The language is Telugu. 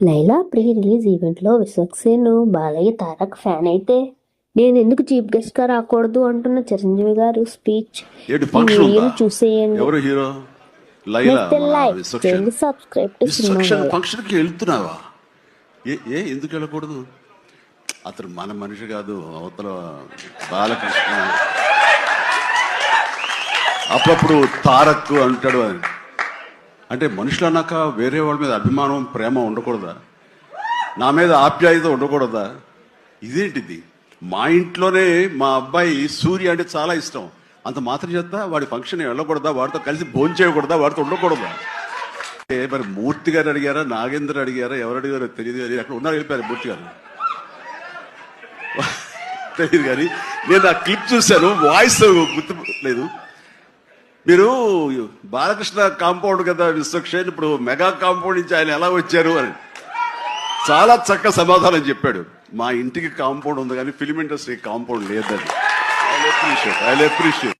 లైలా ప్రీ రిలీజ్ ఈవెంట్లో విశ్వక్సేన్ బాలయ్య తారక్ ఫ్యాన్ అయితే నేను ఎందుకు చీఫ్ గెస్ట్గా రాకూడదు అంటున్న చిరంజీవి గారు స్పీచ్ వీడియోని చూసేయండి. ఎవరు హీరో? లైలా నచ్చితే మన లైక్ విశ్వక్సేన్. చేయండి సబ్స్క్రైబ్ టు సినిమా విశ్వక్సేన్ వాళ్ళ. ఫంక్షన్కి వెళ్తున్నావా? ఏ ఏ ఎందుకు వెళ్ళకూడదు? అతను మన మనిషి కాదు అవతల బాలకృష్ణ. అప్పుడప్పుడు తారక్ అంటాడు అని అంటే మనుషులు అన్నాక వేరే వాళ్ళ మీద అభిమానం ప్రేమ ఉండకూడదా? నా మీద ఆప్యాయత ఉండకూడదా? ఇదేంటిది? మా ఇంట్లోనే మా అబ్బాయి సూర్య అంటే చాలా ఇష్టం. అంత మాత్రం చేస్తా వాడి ఫంక్షన్ వెళ్ళకూడదా? వాడితో కలిసి భోంచేయకూడదా వాడితో ఉండకూడదా? ఏ మరి మూర్తి గారు అడిగారా? నాగేంద్ర అడిగారా? ఎవరు అడిగారో తెలియదు కానీ అక్కడ ఉన్నారు వెళ్ళిపోయారు మూర్తి గారు. తెలియదు కానీ నేను ఆ క్లిప్ చూశాను వాయిస్ గుర్తు లేదు. మీరు బాలకృష్ణ కాంపౌండ్ కదా విశ్వక్షేణ్ ఇప్పుడు మెగా కాంపౌండ్ నుంచి ఆయన ఎలా వచ్చారు అని. చాలా చక్క సమాధానం చెప్పాడు. మా ఇంటికి కాంపౌండ్ ఉంది కానీ ఫిలిం ఇండస్ట్రీ కాంపౌండ్ లేదని. I appreciate I appreciate